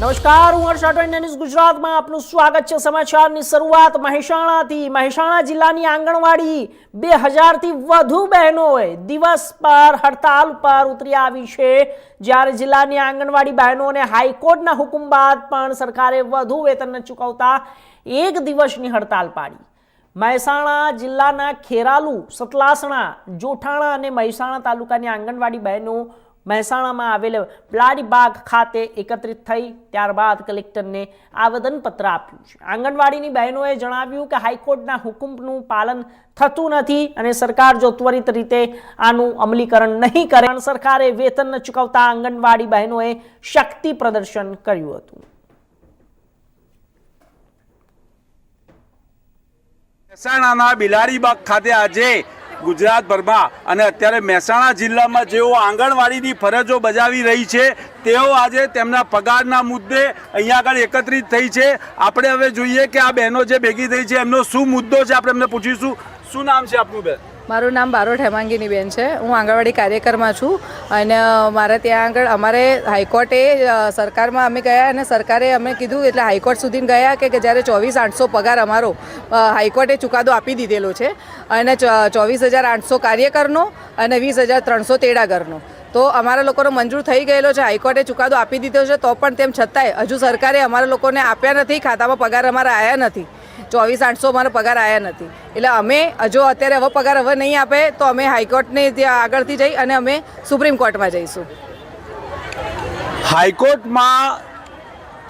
નમસ્કાર, હું હર્ષ ન્યૂઝ ગુજરાતમાં આપનું સ્વાગત છે. સમાચારની શરૂઆત મહેસાણાથી. મહેસાણા જિલ્લાની આંગણવાડી બે હજારથી વધુ બહેનોએ દિવસ પર હડતાલ પર ઉતરી આવી છે. જ્યારે જિલ્લાની આંગણવાડી બહેનોને હાઈકોર્ટના હુકમ બાદ પણ સરકારે વધુ વેતન ન ચૂકવતા એક દિવસની હડતાલ પાડી. મહેસાણા જિલ્લાના ખેરાલુ, સતલાસણા, જોઠાણા અને મહેસાણા તાલુકાની આંગણવાડી બહેનો મહેસાણામાં આવેલ પ્લાડીબાગ ખાતે એકત્રિત થઈ ત્યારબાદ કલેક્ટરને આવેદનપત્ર આપ્યું છે. આંગણવાડીની બહેનોએ જણાવ્યું કે હાઈકોર્ટના હુકમનું પાલન થતું નથી અને સરકાર જો ત્વરિત રીતે આનું અમલીકરણ નહીં કરે સરકારે વેતન ચૂકવતા આંગણવાડી બહેનોએ શક્તિ પ્રદર્શન કર્યું હતું. મહેસાણાના બિલાડીબાગ ખાતે આજે ગુજરાતભરમાં અને અત્યારે મહેસાણા જિલ્લામાં જેઓ આંગણવાડીની ફરજો બજાવી રહી છે, તેઓ આજે તેમના પગારના મુદ્દે અહીંયા આગળ એકત્રિત થઈ છે. આપણે હવે જોઈએ કે આ બહેનો જે ભેગી થઈ છે, એમનો શું મુદ્દો છે? આપણે એમને પૂછીશું. શું નામ છે આપનું બેન? મારું નામ બારોટ હેમાંગીની બેન છે. હું આંગણવાડી કાર્યકરમાં છું અને મારે ત્યાં આગળ અમારે હાઈકોર્ટે સરકારમાં અમે ગયા અને સરકારે અમે કીધું એટલે હાઈકોર્ટ સુધી ગયા કે જ્યારે ચોવીસ આઠસો પગાર અમારો હાઈકોર્ટે ચુકાદો આપી દીધેલો છે અને ચોવીસ હજાર આઠસો કાર્યકરનો અને વીસ હજાર ત્રણસો તેડાગરનો. તો અમારા લોકોનો મંજૂર થઈ ગયેલો છે, હાઈકોર્ટે ચુકાદો આપી દીધો છે, તો પણ તેમ છતાંય હજુ સરકારે અમારા લોકોને આપ્યા નથી, ખાતામાં પગાર અમારા આવ્યા નથી. ચોવીસ આઠસો અમારો પગાર આવ્યા નથી. એટલે અમે જો અત્યારે હવે પગાર હવે નહીં આપે તો અમે હાઈકોર્ટને ત્યાં આગળથી જઈ અને અમે સુપ્રીમ કોર્ટમાં જઈશું. હાઈકોર્ટમાં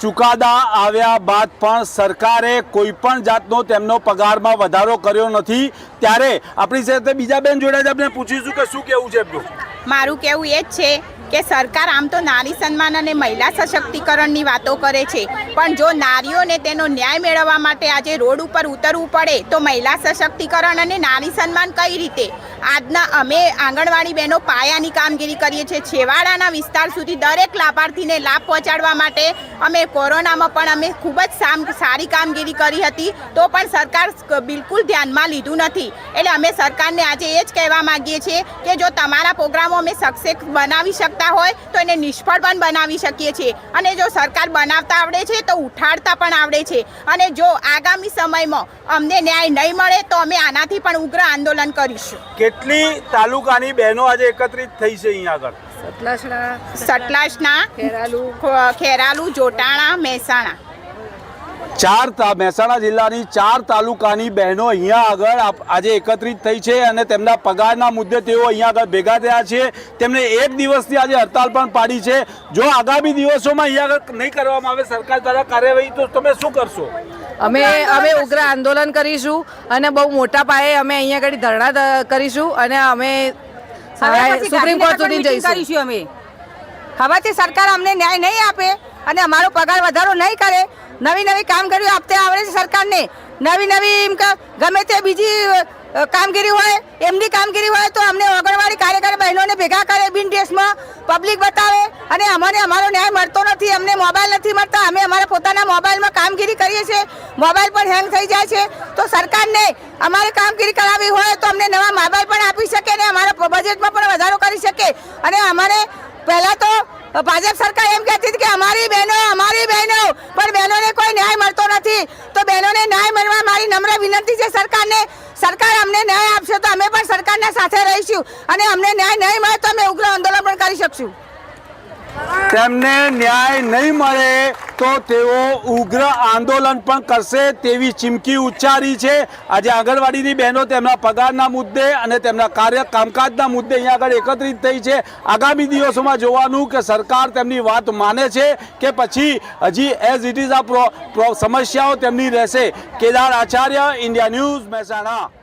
ચુકાદા આવ્યા બાદ પણ સરકારે કોઈ પણ જાતનો તેમનો પગારમાં વધારો કર્યો નથી. ત્યારે આપણી સાથે બીજા બેન જોડે જ આપણે પૂછીશું કે શું કેવું છે એમનું? મારું કહેવું એ જ છે કે સરકાર આમ તો નારી સન્માન અને મહિલા સશક્તિકરણની વાતો કરે છે. પણ જો નારીઓને તેનો ન્યાય મેળવવા માટે આજે રોડ ઉપર ઉતરવું પડે, તો મહિલા સશક્તિકરણ અને નારી સન્માન કઈ રીતે? આજના અમે આંગણવાડી બહેનો પાયાની કામગીરી કરીએ છીએ. છેવાડાના વિસ્તાર સુધી દરેક લાભાર્થીને લાભ પહોંચાડવા માટે અમે કોરોનામાં પણ અમે ખૂબ જ સારી કામગીરી કરી હતી. તો પણ સરકાર બિલકુલ ધ્યાનમાં લીધું નથી. એટલે અમે સરકારને આજે એ જ કહેવા માંગીએ છીએ કે જો તમારા પ્રોગ્રામો અમે સક્સેસ બનાવી શકતા હોય, તો એને નિષ્ફળ પણ બનાવી શકીએ છીએ. અને જો સરકાર બનાવતા આવડે છે, તો ઉઠાડતા પણ આવડે છે. અને જો આગામી સમયમાં અમને ન્યાય નહીં મળે, તો અમે આનાથી પણ ઉગ્ર આંદોલન કરીશું. કેટલી તાલુકાની બહેનો આજે એકત્રિત થઈ છે અહીંયા આગળ? સતલાસણા ખેરાલુ જોટાણા મહેસાણા. ચાર મહેસાણા જિલ્લાની ચાર તાલુકાની બહેનો અહીંયા આગળ આજે એકત્રિત થઈ છે અને તેમના પગારના મુદ્દે તેઓ અહીંયા આગળ ભેગા થયા છે. તેમને એક દિવસથી આજે હડતાલ પણ પાડી છે. જો આગામી દિવસોમાં અહીંયા આગળ નહીં કરવામાં આવે સરકાર દ્વારા કાર્યવાહી તો તમે શું કરશો? અમે અમે ઉગ્ર આંદોલન કરીશું અને બહુ મોટા પાયે અમે અહીંયા આગળ ધરણા કરીશું અને અમે સુપ્રીમ કોર્ટ સુધી જઈશું. અમે. હવેથી સરકાર અમને ન્યાય નહીં આપે અને અમારો પગાર વધારો નહીં કરે. નવી નવી કામગીરીઓ આપતે આવડે છે સરકારને. નવી નવી એમ કે ગમે તે બીજી કામગીરી હોય, એમની કામગીરી હોય તો અમને આંગણવાડી કાર્યકર બહેનોને ભેગા કરે, બિન ડ્રેસમાં પબ્લિક બતાવે. અને અમને અમારો ન્યાય મળતો નથી, અમને મોબાઈલ નથી મળતા. અમે અમારા પોતાના મોબાઈલમાં કામગીરી કરીએ છીએ. મોબાઈલ પણ હેંગ થઈ જાય છે. તો સરકારને અમારે કામગીરી કરાવવી હોય તો અમને નવા મોબાઈલ પણ આપી શકે અને અમારા બજેટમાં પણ વધારો કરી શકે. અને અમારે પહેલાં તો ભાજપ સરકાર એમ કહેતી હતી કે અમારી બહેનો અમારી બહેનો, પણ બહેનોને કોઈ ન્યાય મળતો નથી. તો બહેનોને ન્યાય મળવા મારી નમ્ર વિનંતી છે સરકારને. સરકાર અમને ન્યાય આપશે તો અમે પણ સરકારના સાથે રહીશું અને અમને ન્યાય નહીં મળે તો અમે ઉગ્ર આંદોલન પણ કરી શકશું. તેમને ન્યાય નહીં મળે તો તેઓ ઉગ્ર આંદોલન પણ કરશે તેવી ચીમકી ઉચ્ચારી છે. આજે આંગણવાડીની બહેનો તેમના પગારના મુદ્દે અને તેમના કાર્ય કામકાજના મુદ્દે અહીંયા આગળ એકત્રિત થઈ છે. આગામી દિવસોમાં જોવાનું કે સરકાર તેમની વાત માને છે કે પછી હજી એઝ ઇટ ઇઝ આ સમસ્યાઓ તેમની રહેશે. Kedar Acharya India news Mehsana.